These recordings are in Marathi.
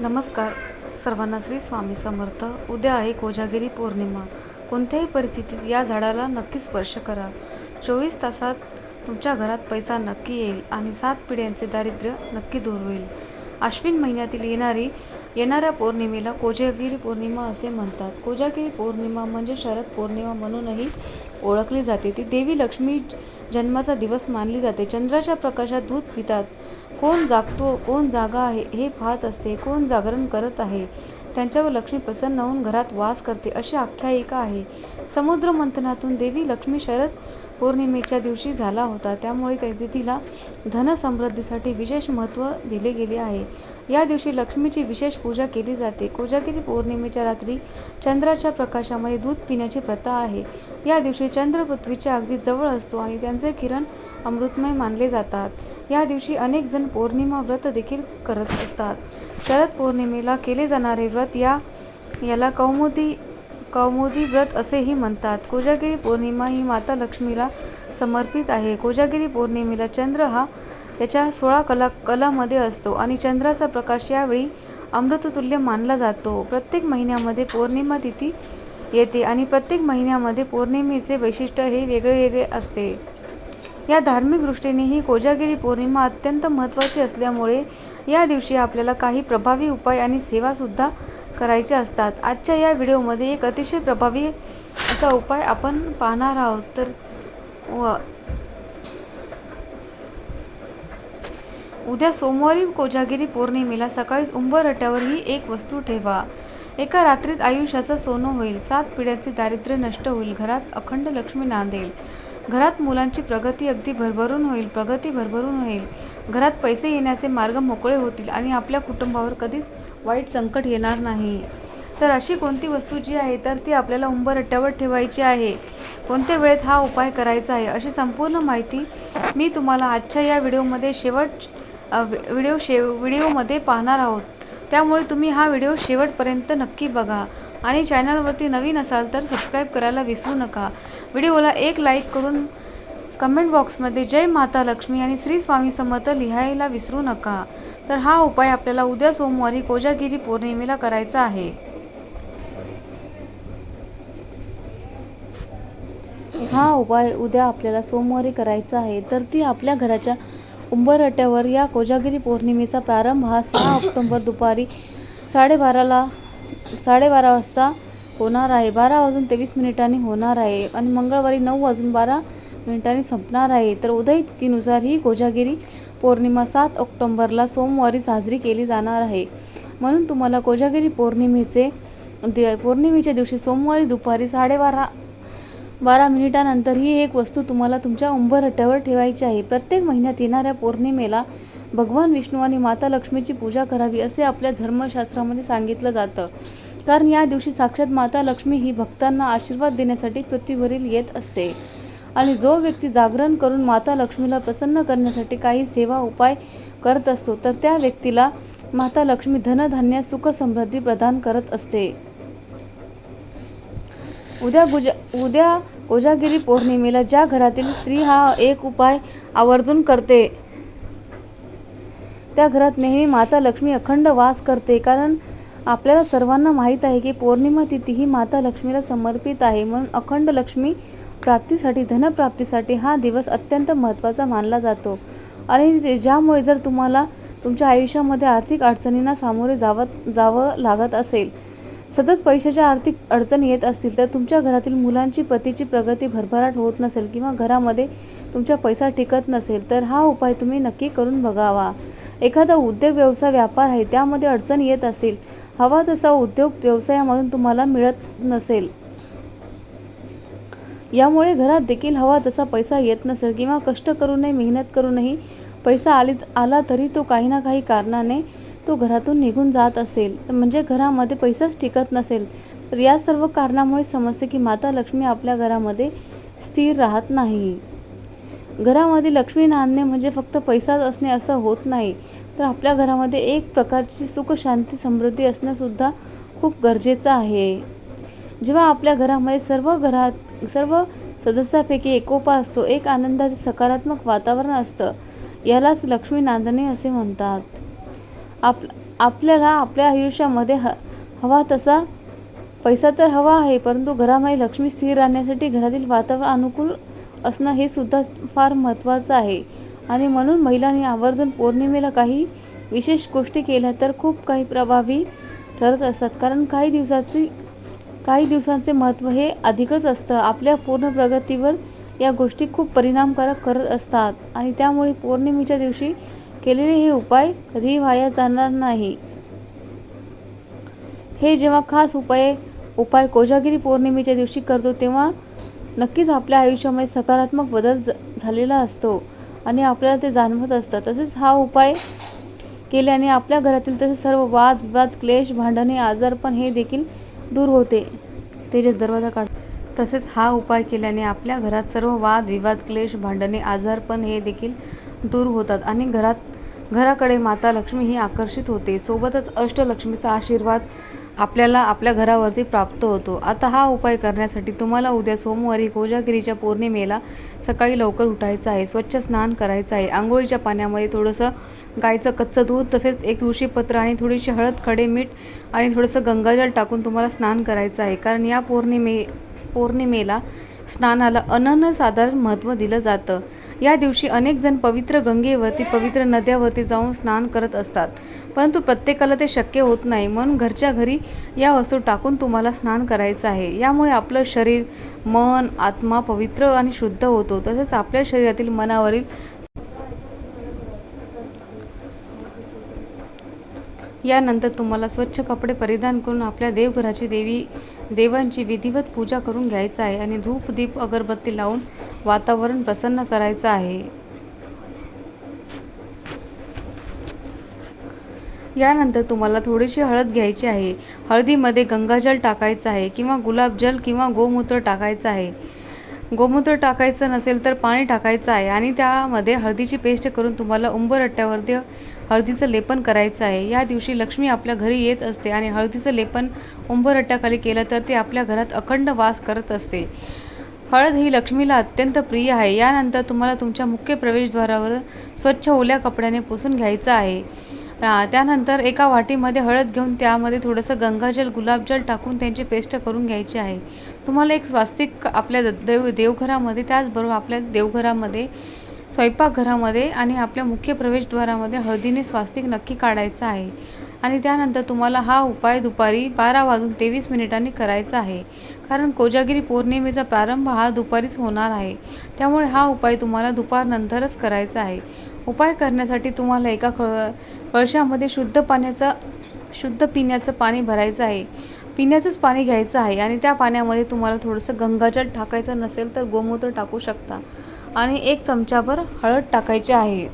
नमस्कार. सर्वांना श्री स्वामी समर्थ. उद्या आहे कोजागिरी पौर्णिमा. कोणत्याही परिस्थितीत या झाडाला नक्की स्पर्श करा. चोवीस तासात तुमच्या घरात पैसा नक्की येईल आणि सात पिढ्यांचे दारिद्र्य नक्की दूर होईल. आश्विन महिन्यातील येणारी येणाऱ्या पौर्णिमेला कोजागिरी पौर्णिमा असे म्हणतात. कोजागिरी पौर्णिमा म्हणजे शरद पौर्णिमा म्हणूनही ओळखली जाते. ती देवी लक्ष्मी जन्माचा दिवस मानली जाते. चंद्राच्या प्रकाशात दूध पितात. कोण जागतो कोण जागा आहे हे पाहत असते कोण जागरण करत आहे त्यांच्यावर लक्ष्मी प्रसन्न होऊन घरात वास करते अशी आख्यायिका आहे. समुद्र मंथनातून देवी लक्ष्मी शरद पौर्णिमेच्या दिवशी झाला होता त्यामुळे त्या तिथीला धनसमृद्धीसाठी विशेष महत्त्व दिले गेले आहे. या दिवशी लक्ष्मीची विशेष पूजा केली जाते. कोजागिरी पौर्णिमेच्या रात्री चंद्राच्या प्रकाशामध्ये दूध पिण्याची प्रथा आहे. या दिवशी चंद्र पृथ्वीच्या अगदी जवळ असतो आणि त्यांचे किरण अमृतमय मानले जातात. या दिवशी अनेक जण पौर्णिमा व्रत देखील करत असतात. शरद पौर्णिमेला केले जाणारे व्रत या याला कौमुदी कौमुदी व्रत असेही म्हणतात. कोजागिरी पौर्णिमा ही माता लक्ष्मीला समर्पित आहे. कोजागिरी पौर्णिमेला चंद्र हा त्याच्या सोळा कला कलामध्ये असतो आणि चंद्राचा प्रकाश यावेळी अमृततुल्य मानला जातो. प्रत्येक महिन्यामध्ये पौर्णिमा तिथी येते आणि प्रत्येक महिन्यामध्ये पौर्णिमेचे वैशिष्ट्य हे वेगळे वेगळे असते. या धार्मिक दृष्टीने ही कोजागिरी पौर्णिमा अत्यंत महत्त्वाची असल्यामुळे या दिवशी आपल्याला काही प्रभावी उपाय आणि सेवासुद्धा करायच्या असतात. आजच्या या व्हिडिओमध्ये एक अतिशय प्रभावी असा उपाय आपण पाहणार आहोत. तर व उद्या सोमवारी कोजागिरी पौर्णिमेला सकाळीच उंबरठ्यावर ही एक वस्तू ठेवा. एका रात्रीत आयुष्याचं सोनं होईल. सात पिढ्याचे दारिद्र्य नष्ट होईल. घरात अखंड लक्ष्मी नांदेल. घरात मुलांची प्रगती अगदी भरभरून होईल प्रगती भरभरून होईल. घरात पैसे येण्याचे मार्ग मोकळे होतील आणि आपल्या कुटुंबावर कधीच वाईट संकट येणार नाही. तर अशी कोणती वस्तू जी आहे तर ती आपल्याला उंबरठ्यावर ठेवायची आहे. कोणत्या वेळेत हा उपाय करायचा आहे अशी संपूर्ण माहिती मी तुम्हाला आजच्या या व्हिडिओमध्ये शेवट व्हिडिओ शे व्हिडिओमध्ये पाहणार आहोत. त्यामुळे तुम्ही हा व्हिडिओ शेवटपर्यंत नक्की बघा. आणि चॅनलवरती नवीन असाल तर सबस्क्राईब करायला विसरू नका. व्हिडिओला एक लाईक करून कमेंट बॉक्समध्ये जय माता लक्ष्मी आणि श्री स्वामी समर्थ लिहायला विसरू नका. तर हा उपाय आपल्याला उद्या सोमवारी कोजागिरी पौर्णिमेला करायचा आहे. हा उपाय उद्या आपल्याला सोमवारी करायचा आहे. तर ती आपल्या घराच्या उंबरअट्यावर या कोजागिरी पौर्णिमेचा प्रारंभ हा सहा ऑक्टोंबर दुपारी साडेबाराला साडेबारा वाजता होणार आहे. बारा वाजून तेवीस मिनिटांनी होणार आहे आणि मंगळवारी नऊ वाजून बारा मिनिटांनी संपणार आहे. तर उदय तिथीनुसार ही कोजागिरी पौर्णिमा सात ऑक्टोंबरला सोमवारी साजरी केली जाणार आहे. म्हणून तुम्हाला कोजागिरी पौर्णिमेचे दि पौर्णिमेच्या दिवशी सोमवारी दुपारी साडेबारा बारा मिनिटानंतर ही एक वस्तू तुम्हाला तुमच्या उंबरठ्यावर ठेवायची आहे. प्रत्येक महिन्यात येणाऱ्या पौर्णिमेला भगवान विष्णू आणि माता लक्ष्मीची पूजा करावी असे आपल्या धर्मशास्त्रामध्ये सांगितलं जातं. कारण या दिवशी साक्षात माता लक्ष्मी ही भक्तांना आशीर्वाद देण्यासाठी पृथ्वीवरील येत असते. आणि जो व्यक्ती जागरण करून माता लक्ष्मीला प्रसन्न करण्यासाठी काही सेवा उपाय करत असतो तर त्या व्यक्तीला माता लक्ष्मी धनधान्य सुख समृद्धी प्रदान करत असते. उद्या गुजा उद्या कोजागिरी पौर्णिमेला ज्या घरातील स्त्री हा एक उपाय आवर्जून करते त्या घरात नेहमी माता लक्ष्मी अखंड वास करते. कारण आपल्याला सर्वांना माहीत आहे की पौर्णिमा तिथी ही माता लक्ष्मीला समर्पित आहे. म्हणून अखंड लक्ष्मी प्राप्तीसाठी धनप्राप्तीसाठी हा दिवस अत्यंत महत्त्वाचा मानला जातो. आणि ज्यामुळे जर तुम्हाला तुमच्या आयुष्यामध्ये आर्थिक अडचणींना सामोरे जावत जावं लागत असेल सतत पैशाच्या आर्थिक अडचणी येत असतील तर तुमच्या घरातील मुलांची पतीची प्रगती भरभराट होत नसेल किंवा घरामध्ये तुमचा पैसा टिकत नसेल तर हा उपाय तुम्ही नक्की करून बघावा. एखादा उद्योग व्यवसाय व्यापार आहे त्यामध्ये अडचण येत असेल हवा तसा उद्योग व्यवसायामधून तुम्हाला मिळत नसेल. यामुळे घरात देखील हवा तसा पैसा येत नसेल किंवा कष्ट करूनही मेहनत करूनही पैसा आली आला तरी तो काही ना काही कारणाने तो घरातून निघून जात असेल. तर म्हणजे घरामध्ये पैसाच टिकत नसेल. तर या सर्व कारणामुळे समजते की माता लक्ष्मी आपल्या घरामध्ये स्थिर राहत नाही. घरामध्ये लक्ष्मी नांदणे म्हणजे फक्त पैसाच असणे असं होत नाही. तर आपल्या घरामध्ये एक प्रकारची सुख शांती समृद्धी असणंसुद्धा खूप गरजेचं आहे. जेव्हा आपल्या घरामध्ये सर्व घरात सर्व सदस्यापैकी एकोपा असतो एक आनंदाचे सकारात्मक वातावरण असतं यालाच लक्ष्मी नांदणे असे म्हणतात. आप आपल्याला आपल्या आयुष्यामध्ये ह हवा तसा पैसा तर हवा आहे परंतु घरामध्ये लक्ष्मी स्थिर राहण्यासाठी घरातील वातावरण अनुकूल असणं हे सुद्धा फार महत्त्वाचं आहे. आणि म्हणून महिलांनी आवर्जून पौर्णिमेला काही विशेष गोष्टी केल्या तर खूप काही प्रभावी ठरत असतात. कारण काही दिवसाची काही दिवसांचे महत्त्व हे अधिकच असतं. आपल्या पूर्ण प्रगतीवर या गोष्टी खूप परिणामकारक करत असतात. आणि त्यामुळे पौर्णिमेच्या दिवशी केलेले हे उपाय कधीही वाया जाणार नाही. हे जेव्हा खास उपाय उपाय कोजागिरी पौर्णिमेच्या दिवशी करतो तेव्हा नक्कीच आपल्या आयुष्यामध्ये सकारात्मक बदल ज झालेला असतो आणि आपल्याला ते जाणवत असतं. तसेच हा उपाय केल्याने आपल्या घरातील तसे सर्व वाद विवाद क्लेश भांडणे आजारपण हे देखील दूर होते. तेजस दरवाजा काढ तसेच हा उपाय केल्याने आपल्या घरात सर्व वाद विवाद क्लेश भांडणे आजारपण हे देखील दूर होतात आणि घरात घराकडे माता लक्ष्मी ही आकर्षित होते. सोबतच अष्टलक्ष्मीचा आशीर्वाद आपल्याला आपल्या घरावरती प्राप्त होतो. आता हा उपाय करण्यासाठी तुम्हाला उद्या सोमवारी कोजागिरीच्या पौर्णिमेला सकाळी लवकर उठायचं आहे. स्वच्छ स्नान करायचं आहे. आंघोळीच्या पाण्यामध्ये थोडंसं गाईचं कच्चं दूध तसेच एक तुळशीपत्र आणि थोडीशी हळद खडे मीठ आणि थोडंसं गंगाजल टाकून तुम्हाला स्नान करायचं आहे. कारण या पौर्णिमे पौर्णिमेला स्नानाला अनन्यसाधारण महत्त्व दिलं जातं. या दिवशी अनेक जण पवित्र गंगेवरती पवित्र नद्यावरती जाऊन स्नान करत असतात. परंतु प्रत्येकाला ते शक्य होत नाही. म्हणून घरच्या घरी या वस्तू टाकून तुम्हाला स्नान करायचं आहे. यामुळे आपलं शरीर मन आत्मा पवित्र आणि शुद्ध होतो. तसेच आपल्या शरीरातील मनावरील यानंतर तुम्हाला स्वच्छ कपडे परिधान करून आपल्या देवघराची देवी देवांची विधिवत पूजा करून घ्यायचं आहे आणि धूप दीप अगरबत्ती लावून वातावरण प्रसन्न करायचं आहे. यानंतर तुम्हाला थोडीशी हळद घ्यायची आहे. हळदीमध्ये गंगाजल टाकायचं आहे किंवा गुलाबजल किंवा गोमूत्र टाकायचं आहे. गोमूत्र टाकायचं नसेल तर पाणी टाकायचं आहे आणि त्यामध्ये हळदीची पेस्ट करून तुम्हाला उंबरट्ट्यावरती हळदीचं लेपन करायचं आहे. या दिवशी लक्ष्मी आपल्या घरी येत असते आणि हळदीचं लेपन उंबरट्ट्याखाली केलं तर ते आपल्या घरात अखंड वास करत असते. हळद ही लक्ष्मीला अत्यंत प्रिय आहे. यानंतर तुम्हाला तुमच्या मुख्य प्रवेशद्वारावर स्वच्छ ओल्या कपड्याने पुसून घ्यायचं आहे. त्यानंतर एका वाटीमध्ये हळद घेऊन त्यामध्ये थोडंसं गंगाजल गुलाबजल टाकून त्यांची पेस्ट करून घ्यायची आहे. तुम्हाला एक स्वास्तिक आपल्या द- देव देवघरामध्ये त्याचबरोबर आपल्या देवघरामध्ये स्वयंपाकघरामध्ये आणि आपल्या मुख्य प्रवेशद्वारामध्ये हळदीने स्वास्तिक नक्की काढायचं आहे. आणि त्यानंतर तुम्हाला हा उपाय दुपारी बारा वाजून तेवीस मिनिटांनी करायचा आहे. कारण कोजागिरी पौर्णिमेचा प्रारंभ हा दुपारीच होणार आहे. त्यामुळे हा उपाय तुम्हाला दुपारनंतरच करायचा आहे. उपाय करण्यासाठी तुम्हाला एका कळ कळशामध्ये शुद्ध पाण्याचा शुद्ध पिण्याचं पाणी भरायचं आहे. पिण्याचंच पाणी घ्यायचं आहे आणि त्या पाण्यामध्ये तुम्हाला थोडंसं गंगाजल टाकायचं नसेल तर गोमूत्र टाकू शकता. आणि एक चमचाभर हळद टाकायची आहे.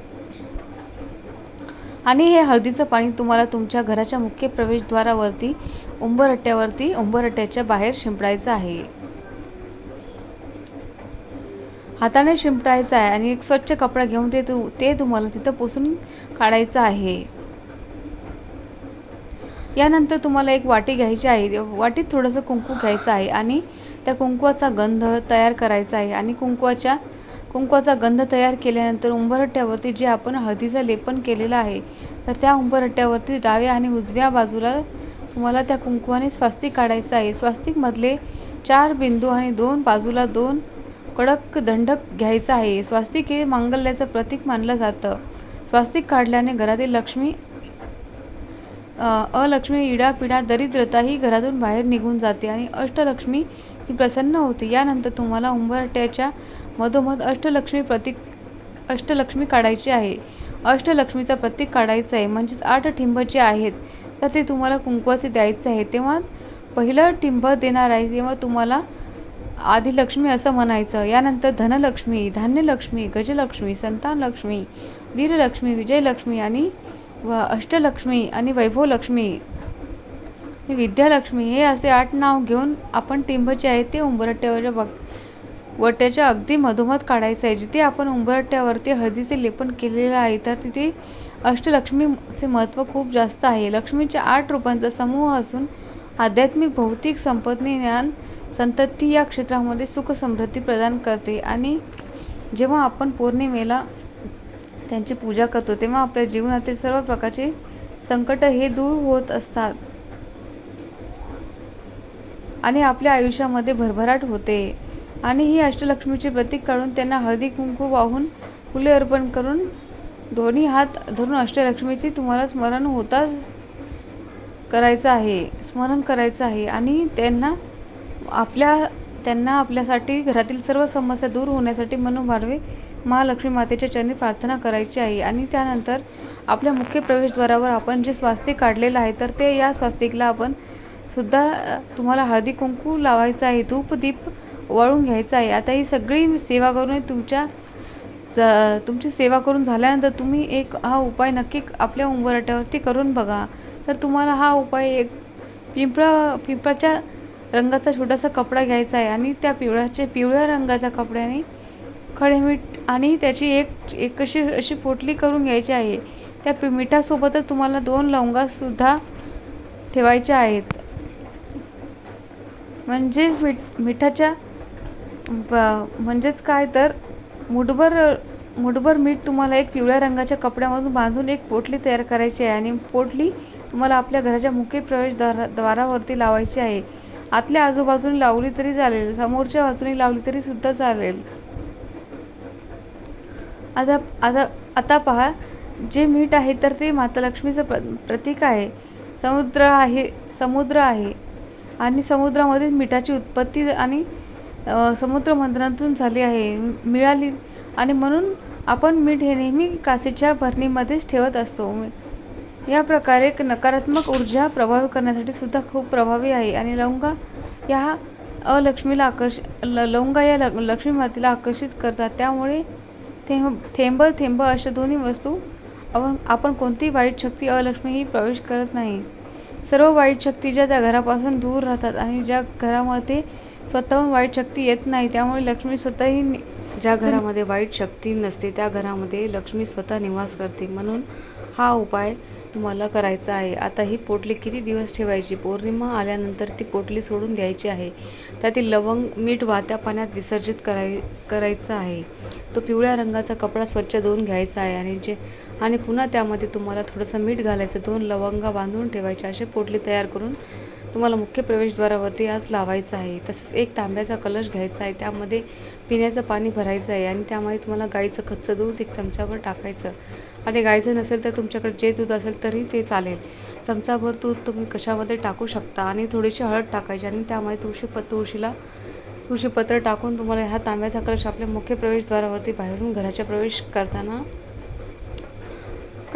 आणि हे हळदीचं पाणी तुम्हाला तुमच्या घराच्या मुख्य प्रवेशद्वारावरती उंबरट्ट्यावरती उंबरट्ट्याच्या बाहेर शिंपडायचं आहे. हाताने शिंपडायचं आहे आणि एक स्वच्छ कपडा घेऊन ते तू ते तुम्हाला तिथं पुसून काढायचं आहे. यानंतर तुम्हाला एक वाटी घ्यायची आहे. वाटीत थोडंसं कुंकू घ्यायचं आहे आणि त्या कुंकवाचा गंध तयार करायचा आहे आणि कुंकवाच्या कुंकवाचा गंध तयार केल्यानंतर उंबरट्ट्यावरती जे आपण हळदीचं लेपन केलेलं आहे तर त्या उंबरट्ट्यावरती डाव्या आणि उजव्या बाजूला तुम्हाला त्या कुंकवाने स्वास्तिक काढायचं आहे. स्वास्तिकमधले चार बिंदू आणि दोन बाजूला दोन कडक दंडक घ्यायचा आहे. स्वास्तिक हे मांगल्याचं प्रतीक मानलं जातं. स्वास्तिक काढल्याने घरातील लक्ष्मी अलक्ष्मी इडापिडा दरिद्रता ही घरातून बाहेर निघून जाते आणि अष्टलक्ष्मी ही प्रसन्न होते. यानंतर तुम्हाला उंबरट्याच्या मधोमध अष्टलक्ष्मी प्रतीक अष्टलक्ष्मी काढायची आहे. अष्टलक्ष्मीचा प्रतीक काढायचं आहे म्हणजेच आठ ठिंब जे आहेत तर ते तुम्हाला कुंकवाचे द्यायचे आहे. तेव्हा पहिलं ठिंब देणार आहे तेव्हा तुम्हाला आदिलक्ष्मी असं म्हणायचं. यानंतर धनलक्ष्मी धान्यलक्ष्मी गजलक्ष्मी संतानलक्ष्मी वीरलक्ष्मी विजयलक्ष्मी आणि व अष्टलक्ष्मी आणि वैभवलक्ष्मी विद्यालक्ष्मी हे असे आठ नाव घेऊन आपण टिंबचे आहे ते उंबरट्यावरच्या बघ. वट्याच्या अगदी मधोमध काढायचं आहे. जिथे आपण उंबरट्यावरती हळदीचे लेपन केलेलं आहे तर तिथे अष्टलक्ष्मीचे महत्त्व खूप जास्त आहे. लक्ष्मीच्या आठ रूपांचा समूह असून आध्यात्मिक भौतिक संपत्ती ज्ञान संतती या क्षेत्रामध्ये सुख समृद्धी प्रदान करते. आणि जेव्हा आपण पौर्णिमेला त्यांची पूजा करतो तेव्हा आपल्या जीवनातील सर्व प्रकारचे संकट हे दूर होत असतात. आणि आपल्या आयुष्यामध्ये भरभराट होते. आणि ही अष्टलक्ष्मीचे प्रतीक काढून त्यांना हळदी कुंकू वाहून फुले अर्पण करून दोन्ही हात धरून अष्टलक्ष्मीचे तुम्हाला स्मरण होता करायचं आहे स्मरण करायचं आहे. आणि त्यांना आपल्या त्यांना आपल्यासाठी घरातील सर्व समस्या दूर होण्यासाठी मनोभारवे महालक्ष्मी मातेच्या चरणी प्रार्थना करायची आहे. आणि त्यानंतर आपल्या मुख्य प्रवेशद्वारावर आपण जे स्वास्तिक काढलेलं आहे तर ते या स्वास्तिकला आपण सुद्धा तुम्हाला हळदी कुंकू लावायचं आहे धूप दीप वळून घ्यायचं आहे. आता ही सगळी सेवा करून तुमच्या ज- तुमची सेवा करून झाल्यानंतर तुम्ही एक हा उपाय नक्की आपल्या उंबरट्यावरती करून बघा. तर तुम्हाला हा उपाय एक पिंपळा पिंपळाच्या रंगाचा छोटासा कपडा घ्यायचा आहे आणि त्या पिवळ्याच्या पिवळ्या रंगाच्या कपड्याने खडे मीठ आणि त्याची एक एक अशी अशी पोटली करून घ्यायची आहे. त्या पि मिठासोबतच तुम्हाला दोन लवंगासुद्धा ठेवायच्या आहेत. म्हणजेच मीठ मिठाच्या ब- म्हणजेच काय तर मुठभर मुठभर मीठ तुम्हाला एक पिवळ्या रंगाच्या कपड्यामधून बांधून एक पोटली तयार करायची आहे आणि पोटली तुम्हाला आपल्या घराच्या मुख्य प्रवेशद्वारा द्वारावरती लावायची आहे. आतल्या आजूबाजूने लावली तरी चालेल समोरच्या बाजूने लावली तरी सुद्धा चालेल. आता आता आता पहा जे मीठ आहे तर ते माता लक्ष्मीचं प्र प्रतीक आहे. समुद्र आहे समुद्र आहे. आणि समुद्रामध्ये मिठाची उत्पत्ती आणि समुद्रमंथनातून समुद्र झाली आहे मिळाली. आणि म्हणून आपण मीठ हे नेहमी काचेच्या भरणीमध्येच ठेवत असतो. या प्रकारे नकारात्मक ऊर्जा प्रभावी करण्यासाठी सुद्धा खूप प्रभावी आहे. आणि लवंगा या अलक्ष्मीला आकर्ष ल लवंगा या ल लक्ष्मी मातेला आकर्षित करतात. त्यामुळे थेंब थेंब थेंब अशा दोन्ही वस्तू आपण आपण कोणतीही वाईट शक्ती अलक्ष्मी ही प्रवेश करत नाही. सर्व वाईट शक्ती ज्या त्या घरापासून दूर राहतात आणि ज्या घरामध्ये स्वतःहून वाईट शक्ती येत नाही त्यामुळे लक्ष्मी स्वतःही ज्या घरामध्ये वाईट शक्ती नसते त्या घरामध्ये लक्ष्मी स्वतः निवास करते. म्हणून हा उपाय तुम्हाला करायचा आहे. आता ही पोटली किती दिवस ठेवायची? पौर्णिमा आल्यानंतर ती पोटली सोडून द्यायची आहे. त्यातील लवंग मीठ वाहत्या पाण्यात विसर्जित कराय करायचं आहे. तो पिवळ्या रंगाचा कपडा स्वच्छ धुवून घ्यायचा आहे आणि जे आणि पुन्हा त्यामध्ये तुम्हाला थोडंसं मीठ घालायचं दोन लवंगा बांधून ठेवायचे असे पोटली तयार करून तुम्हाला मुख्य प्रवेशद्वारावरती आज लावायचं आहे. तसंच एक तांब्याचा कलश घ्यायचा आहे त्यामध्ये पिण्याचं पाणी भरायचं आहे आणि त्यामध्ये तुम्हाला गाईचं कच्चं दूध एक चमचाभर टाकायचं. आणि गाईचं नसेल तर तुमच्याकडे जे दूध असेल तरी ते चालेल. चमचाभर दूध तुम्ही कशामध्ये टाकू शकता आणि थोडीशी हळद टाकायची आणि त्यामध्ये तुळशी प तुळशीला तुळशीपत्र टाकून तुम्हाला ह्या तांब्याचा कलश आपल्या मुख्य प्रवेशद्वारावरती बाहेरून घराच्या प्रवेश करताना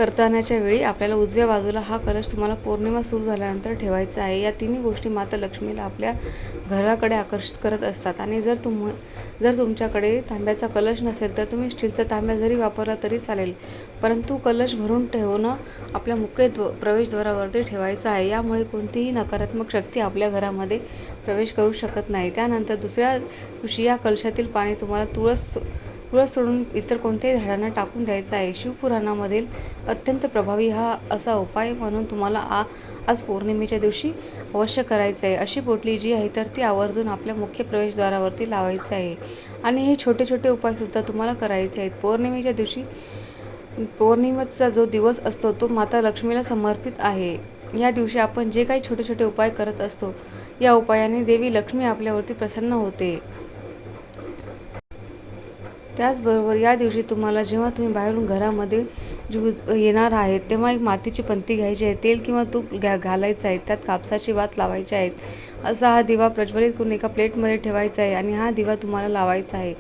करतानाच्या वेळी आपल्याला उजव्या बाजूला हा कलश तुम्हाला पौर्णिमा सुरू झाल्यानंतर ठेवायचा आहे. या तिन्ही गोष्टी माता लक्ष्मीला आपल्या घराकडे आकर्षित करत असतात. आणि जर तुम जर तुमच्याकडे तांब्याचा कलश नसेल तर तुम्ही स्टीलचा तांब्या जरी वापरला तरी चालेल. परंतु कलश भरून ठेवणं आपल्या मुख्य द्व प्रवेशद्वारावरती ठेवायचं आहे. यामुळे कोणतीही नकारात्मक शक्ती आपल्या घरामध्ये प्रवेश करू शकत नाही. त्यानंतर दुसऱ्या दिवशी या कलशातील पाणी तुम्हाला तुळस तुळस सोडून इतर कोणत्याही झाडांना टाकून द्यायचा आहे. शिवपुराणामधील अत्यंत प्रभावी हा असा उपाय म्हणून तुम्हाला आ आज पौर्णिमेच्या दिवशी अवश्य करायचं आहे. अशी पोटली जी आहे तर ती आवर्जून आपल्या मुख्य प्रवेशद्वारावरती लावायचं आहे. आणि हे छोटे छोटे उपायसुद्धा तुम्हाला करायचे आहेत. पौर्णिमेच्या दिवशी पौर्णिमेचा जो दिवस असतो तो माता लक्ष्मीला समर्पित आहे. या दिवशी आपण जे काही छोटे छोटे उपाय करत असतो या उपायाने देवी लक्ष्मी आपल्यावरती प्रसन्न होते. त्याचबरोबर या दिवशी तुम्हाला जेव्हा तुम्ही बाहेरून घरामध्ये जू येणार आहेत तेव्हा एक मातीची पंती घ्यायची आहे. तेल किंवा तूप घ्या घालायचं आहे. त्यात कापसाची वात लावायची आहेत असा हा दिवा प्रज्वलित करून एका प्लेटमध्ये ठेवायचा आहे आणि हा दिवा तुम्हाला लावायचा आहे.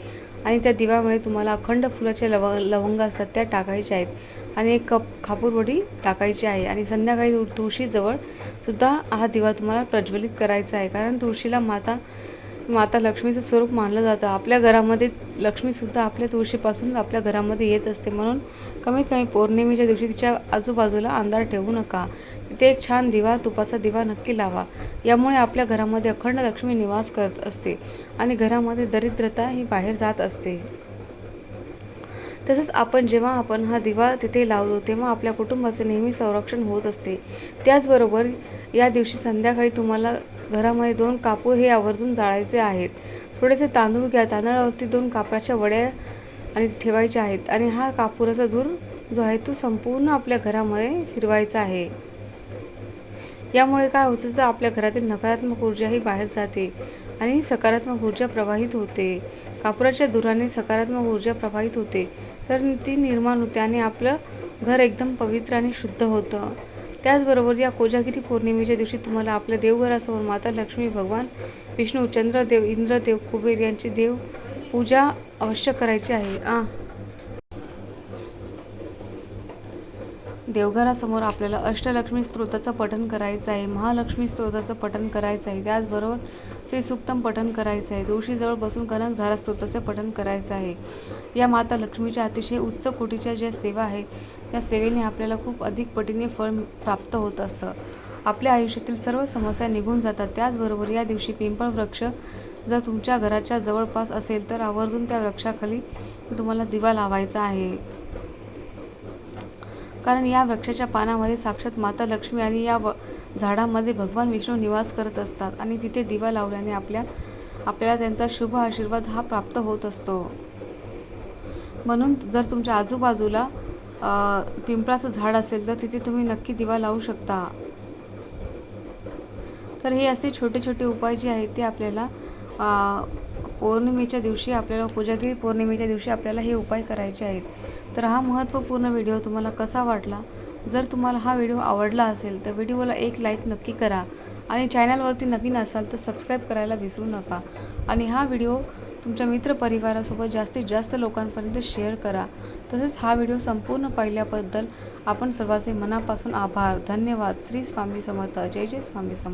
आणि त्या दिव्यामुळे तुम्हाला अखंड फुलाचे लव लवंग असतात त्या टाकायच्या आहेत आणि एक कप खापूरवडी टाकायची आहे. आणि संध्याकाळी तुळ- तुळशीजवळ सुद्धा हा दिवा तुम्हाला प्रज्वलित करायचा आहे. कारण तुळशीला माता माता लक्ष्मीचं स्वरूप मानलं जातं. आपल्या घरामध्ये लक्ष्मीसुद्धा आपल्या तुळशीपासून आपल्या घरामध्ये येत असते. म्हणून कमीत कमी पौर्णिमेच्या दिवशी तिच्या आजूबाजूला अंधार ठेवू नका. तिथे एक छान दिवा तुपाचा दिवा नक्की लावा. यामुळे आपल्या घरामध्ये अखंड लक्ष्मी निवास करत असते आणि घरामध्ये दरिद्रता ही बाहेर जात असते. तसंच आपण जेव्हा आपण हा दिवा तिथे लावतो तेव्हा आपल्या कुटुंबाचे नेहमी संरक्षण होत असते. त्याचबरोबर या दिवशी संध्याकाळी तुम्हाला घरामध्ये दोन कापूर हे आवर्जून जाळायचे आहेत. थोडेसे तांदूळ घ्या तांदळावरती दोन कापराच्या वड्या आणि ठेवायच्या आहेत आणि हा कापुराचा धूर जो आहे तो संपूर्ण आपल्या घरामध्ये फिरवायचा आहे. यामुळे काय होतं तर आपल्या घरातील नकारात्मक ऊर्जा ही बाहेर जाते आणि सकारात्मक ऊर्जा प्रवाहित होते. कापराच्या धुराने सकारात्मक ऊर्जा प्रवाहित होते. तर ती निर्माण होते आणि आपलं घर एकदम पवित्र आणि शुद्ध होतं. त्याचबरोबर या कोजागिरी पौर्णिमेच्या दिवशी तुम्हाला आपल्या देवघरासमोर माता लक्ष्मी भगवान विष्णू चंद्रदेव इंद्रदेव कुबेर यांची देव पूजा अवश्य करायची आहे. आ देवघरासमोर आपल्याला अष्टलक्ष्मी स्तोत्राचं पठण करायचं आहे महालक्ष्मी स्तोत्राचं पठण करायचं आहे त्याचबरोबर श्री सुक्तम पठण करायचं आहे तुळशीजवळ बसून कनक झारा स्तोत्राचं पठण करायचं आहे. या माता लक्ष्मीच्या अतिशय उच्च कोटीच्या ज्या सेवा आहेत या सेवेने आपल्याला खूप अधिक पटीने फळ प्राप्त होत असतं. आपल्या आयुष्यातील सर्व समस्या निघून जातात. त्याचबरोबर या दिवशी पिंपळ वृक्ष जर तुमच्या घराच्या जवळपास असेल तर आवर्जून त्या वृक्षाखाली तुम्हाला दिवा लावायचा आहे. कारण या वृक्षाच्या पानामध्ये साक्षात माता लक्ष्मी आणि या व झाडामध्ये भगवान विष्णू निवास करत असतात आणि तिथे दिवा लावल्याने आपल्या आपल्याला त्यांचा शुभ आशीर्वाद हा प्राप्त होत असतो. म्हणून जर तुमच्या आजूबाजूला पिंपळाचं झाड असेल तर तिथे तुम्ही नक्की दिवा लावू शकता. तर हे असे छोटे छोटे उपाय जे आहेत ते आपल्याला पौर्णिमेच्या दिवशी आपल्याला कोजागिरी पौर्णिमेच्या दिवशी आपल्याला हे उपाय करायचे आहेत. तर हा महत्त्वपूर्ण व्हिडिओ तुम्हाला कसा वाटला? जर तुम्हाला हा व्हिडिओ आवडला असेल तर व्हिडिओला एक लाईक नक्की करा आणि चॅनलवरती नवीन असाल तर सबस्क्राईब करायला विसरू नका. आणि हा व्हिडिओ तुमच्या मित्रपरिवारासोबत जास्तीत जास्त लोकांपर्यंत शेअर करा. तसेच हा व्हिडिओ संपूर्ण पाहिल्याबद्दल आपण सर्वांचे मनापासून आभार. धन्यवाद. श्री स्वामी समर्थ. जय जय स्वामी समर्थ.